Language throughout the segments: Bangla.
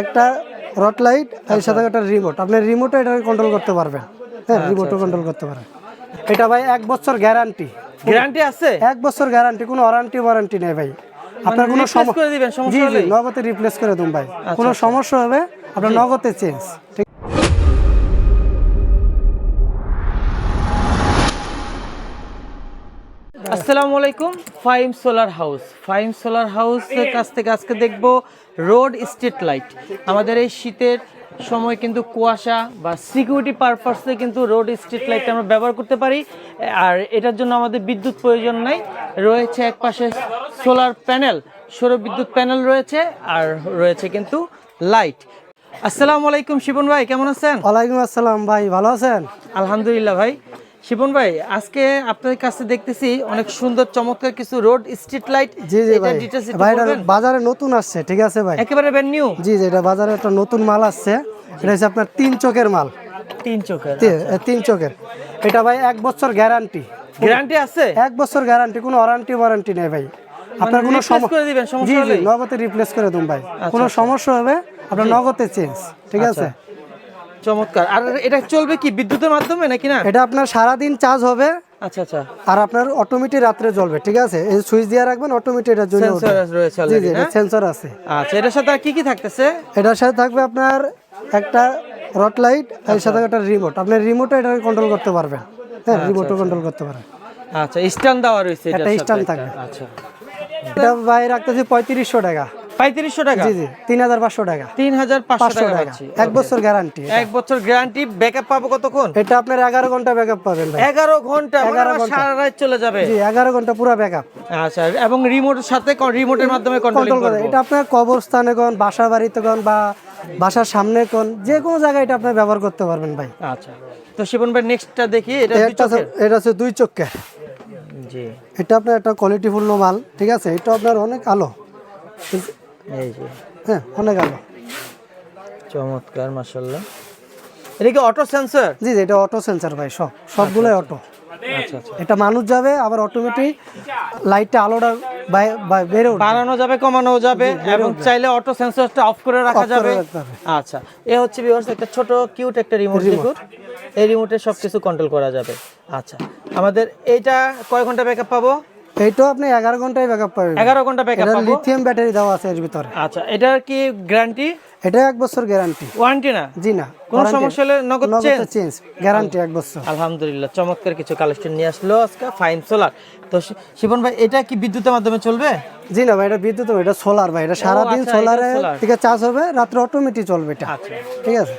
একটা রড লাইটের সাথে একটা রিমোট আপনি রিমোটও এটা কন্ট্রোল করতে পারবেন। হ্যাঁ রিমোটও কন্ট্রোল করতে পারবেন এটা ভাই এক বছর গ্যারান্টি গ্যারান্টি আছে? এক বছর গ্যারান্টি কোনো ওয়ারান্টি ওয়ারান্টি নেই ভাই। আপনার কোনো সমস্যা করে দিবেন সমস্যা জি জি নগদে রিপ্লেস করে দেব ভাই। কোনো সমস্যা হবে আপনার নগদে চেঞ্জ আসসালামু আলাইকুম Faim solar house. Faim solar হাউসের কাছ থেকে আজকে দেখব রোড স্ট্রিট লাইট। আমাদের এই শীতের সময় কিন্তু কুয়াশা বা সিকিউরিটি পারপাসে কিন্তু রোড স্ট্রিট লাইট আমরা ব্যবহার করতে পারি। আর এটার জন্য আমাদের বিদ্যুৎ প্রয়োজন নাই। রয়েছে এক পাশে সোলার প্যানেল সৌর বিদ্যুৎ প্যানেল রয়েছে আর রয়েছে কিন্তু লাইট। আসসালামু আলাইকুম শিবন ভাই কেমন আছেন? ওয়ালাইকুম আসসালাম ভাই ভালো আছেন? আলহামদুলিল্লাহ ভাই। শিপন ভাই আজকে আপনাদের কাছে দেখতেছি অনেক সুন্দর চমৎকার কিছু রোড স্ট্রিট লাইট জি জি ভাই। ভাই এটা বাজারে নতুন আসছে ঠিক আছে ভাই। একেবারে ব্র্যান্ড নিউ জি জি এটা বাজারে একটা নতুন মাল আসছে। এটা হচ্ছে আপনার তিন চোখের মাল। তিন চোখের তি- তিন চোখের। এটা ভাই এক বছর গ্যারান্টি গ্যারান্টি আছে? এক বছর গ্যারান্টি কোনো ওয়ারেন্টি ওয়ারেন্টি নেই ভাই। আপনার কোনো সমস্যা করে দিবেন সমস্যা হলে নগদে রিপ্লেস করে দেন ভাই। কোনো সমস্যা হবে আপনার নগদে চেঞ্জ ঠিক আছে? চমৎকার। আর এটা চলবে কি বিদ্যুতের মাধ্যমে নাকি না? এটা আপনার সারা দিন চার্জ হবে। আচ্ছা আচ্ছা। আর আপনার অটোমেটিক রাত্রে জ্বলবে ঠিক আছে? এই সুইচ দিয়ে রাখবেন অটোমেটিক এটা জ্বলে সেন্সর রয়েছে সেন্সর আছে। আচ্ছা এটার সাথে কি কি থাকতেছে? এটার সাথে থাকবে আপনার একটা রড লাইটের সাথে একটা রিমোট আপনি রিমোটও এটা কন্ট্রোল করতে পারবেন। হ্যাঁ রিমোটও কন্ট্রোল করতে পারবেন আচ্ছা স্ট্যান্ড দেওয়া রয়েছে stand একটা। থাকবে। আচ্ছা। এটা ভাই রাখতেছি পঁয়ত্রিশশো টাকা। পঁয়ত্রিশশো টাকা? জি জি তিন হাজার পাঁচশো টাকা। তিন হাজার পাঁচশো পাঁচশো টাকা টাকা। পাচ্ছি। এক বছর গ্যারান্টি এক বছর গ্যারান্টি ব্যাকআপ পাবো কতক্ষণ? এটা আপনার এগারো ঘণ্টা ব্যাকআপ পাবেন ভাই। এগারো ঘণ্টা মানে সারা রাত চলে যাবে। জি এগারো ঘণ্টা পুরো ব্যাকআপ আচ্ছা এবং রিমোটের সাথে রিমোটের মাধ্যমে কন্ট্রোল কন্ট্রোল করে। এটা আপনার কবরস্থানে কোন বাসা বাড়িতে কোন বা বাসার সামনে কোন যে কোনো জায়গায় এটা আপনি ব্যবহার করতে পারবেন ভাই। আচ্ছা। তো শিবন ভাই নেক্সটটা দেখি এটা এটা হচ্ছে দুই চক্কের জি। এটা আপনার একটা কোয়ালিটিফুল মাল ঠিক আছে? এটা আপনার অনেক আলো। এই যে। হ্যাঁ অনেক আলো চমৎকার মাশাআল্লাহ। এটা কি অটো সেন্সর জি জি এটা অটো সেন্সার ভাই সব সবগুলোই অটো আচ্ছা। আচ্ছা এটা মানুষ যাবে আবার অটোমেটিক লাইটটা আলোটা বেড়ে বাড়ানো যাবে কমানো যাবে এবং চাইলে অটো সেন্সরটা অফ করে রাখা যাবে। আচ্ছা এ হচ্ছে ভিউয়ার্স একটা ছোট কিউট একটা রিমোট দেখুন। এই রিমোটে সবকিছু কন্ট্রোল করা যাবে। আচ্ছা আমাদের এইটা কয় ঘণ্টা ব্যাকআপ পাবো? এইটাও আপনি এগারো ঘন্টায় ব্যাকআপ পাবেন এগারো ঘণ্টা ব্যাকআপ এটা লিথিয়াম ব্যাটারি দেওয়া আছে এর ভিতরে আচ্ছা এটার কি গ্যারান্টি এটা এক বছর গ্যারান্টি ওয়ারেন্টি না? জি না কোনো সমস্যা হলে নগদ চেঞ্জ গ্যারান্টি এক বছর আলহামদুলিল্লাহ চমৎকার কিছু কালেকশন নিয়ে আসলো আজকে ফাইন সোলার তো শিবন ভাই এটা কি বিদ্যুতের মাধ্যমে চলবে? জি না ভাই এটা বিদ্যুৎ এটা সোলার ভাই এটা সারাদিন আচ্ছা, সোলারে। থেকে চার্জ হবে রাত্রে অটোমেটিক চলবে এটা। আচ্ছা। ঠিক আছে?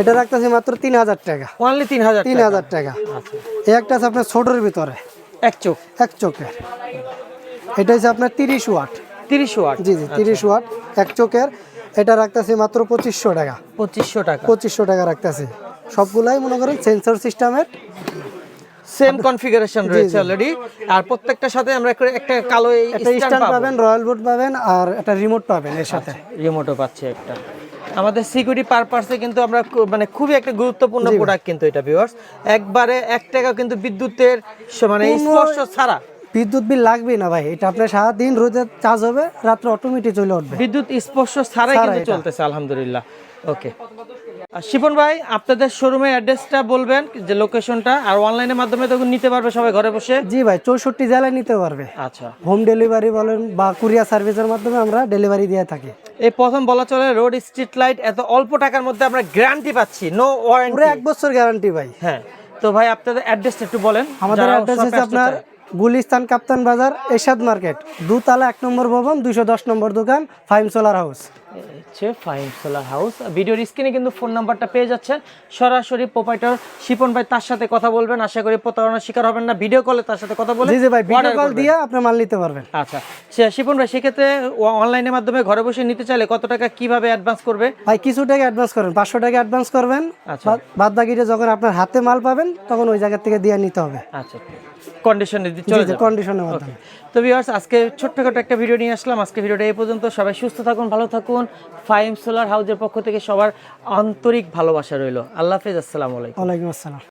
এটা রাখতেছি মাত্র তিন হাজার টাকা। অনলি তিন হাজার তিন হাজার টাকা। আচ্ছা। এই একটা আছে আপনার ছোটোর ভিতরে। এক চোখ। এক চোখের। এটা হচ্ছে আপনার তিরিশ ওয়াট। তিরিশ ওয়াট। জি জি তিরিশ ওয়াট এক চোখের। এটা রাখতেছি মাত্র পঁচিশশো টাকা। পঁচিশশো টাকা। পঁচিশশো টাকা রাখতেছি। সবগুলাই মনে করেন সেন্সর সিস্টেমের সেম কনফিগারেশন রয়েছে অলরেডি আর প্রত্যেকটার সাথে আমরা একটা- কালো স্ট্যান্ড পাবেন রয়্যাল বুট পাবেন আর একটা রিমোট পাবেন এর সাথে। রিমোটও পাচ্ছি একটা। আমাদের সিকিউরিটি পারপাসে কিন্তু আমরা মানে খুবই একটা গুরুত্বপূর্ণ প্রোডাক্ট কিন্তু এটা ভিউয়ার্স একবারে এক টাকা কিন্তু বিদ্যুতের মানে স্পর্শ ছাড়া। বিদ্যুৎ বিল লাগবেই না ভাই। এটা আপনার সারাদিন রোদে চার্জ হবে রাত্রে অটোমেটিক চলে উঠবে। বিদ্যুৎ স্পর্শ ছাড়াই কিন্তু চলতেছে আলহামদুলিল্লাহ। ওকে শিপন ভাই আপনাদের শোরুমের অ্যাড্রেসটা বলবেন যে লোকেশনটা আর অনলাইনের মাধ্যমে তখন নিতে পারবে সবাই ঘরে বসে? জি ভাই চৌষট্টি জেলায় নিতে পারবে। আচ্ছা। হোম ডেলিভারি বলেন বা কুরিয়ার সার্ভিসের মাধ্যমে আমরা ডেলিভারি দিয়ে থাকি। এই প্রথম বলা চলে রোড স্ট্রিট লাইট এত অল্প টাকার মধ্যে আমরা গ্যারান্টি পাচ্ছি নো ওয়ারেন্টি এক বছর গ্যারান্টি ভাই। হ্যাঁ তো ভাই আপনাদের অ্যাড্রেসটা একটু বলেন আমাদের অ্যাড্রেস হচ্ছে আপনার গুলিস্তান কাপ্তান বাজার এরশাদ মার্কেট দুতলা এক নম্বর ভবন দুইশো দশ নম্বর দোকান ফাইম সোলার হাউস। হচ্ছে সোলার হাউস ভিডিওর স্ক্রিনে কিন্তু ফোন নাম্বারটা পেয়ে যাচ্ছেন। সরাসরি প্রোপাইটার শিপন ভাই তার সাথে কথা বলবেন। আশা করি প্রতারণার শিকার হবেন না। ভিডিও কলে তার সাথে কথা বলে জি জি ভাই ভিডিও কল দিয়ে আপনি মাল নিতে পারবেন। আচ্ছা। শিপন ভাই সেক্ষেত্রে অনলাইনের মাধ্যমে ঘরে বসে নিতে চাইলে কত টাকা কীভাবে অ্যাডভান্স করবে? ভাই কিছু টাকা অ্যাডভান্স করেন। পাঁচশো টাকা অ্যাডভান্স করবেন। আচ্ছা। বাদ- বাকিটা যখন আপনার হাতে মাল পাবেন তখন ওই জায়গা থেকে দিয়ে নিতে হবে। আচ্ছা। কন্ডিশনে কন্ডিশনের মাধ্যমে। তো ভিউয়ার্স আজকে ছোট্টখাটো একটা ভিডিও নিয়ে আসলাম। আজকে ভিডিওটা এই পর্যন্ত। সবাই সুস্থ থাকুন, ভালো থাকুন। ফাইম সোলার হাউজের পক্ষ থেকে সবার আন্তরিক ভালোবাসা রইল। আল্লাহ হাফেজ, আসসালামু আলাইকুম। আসসালাম।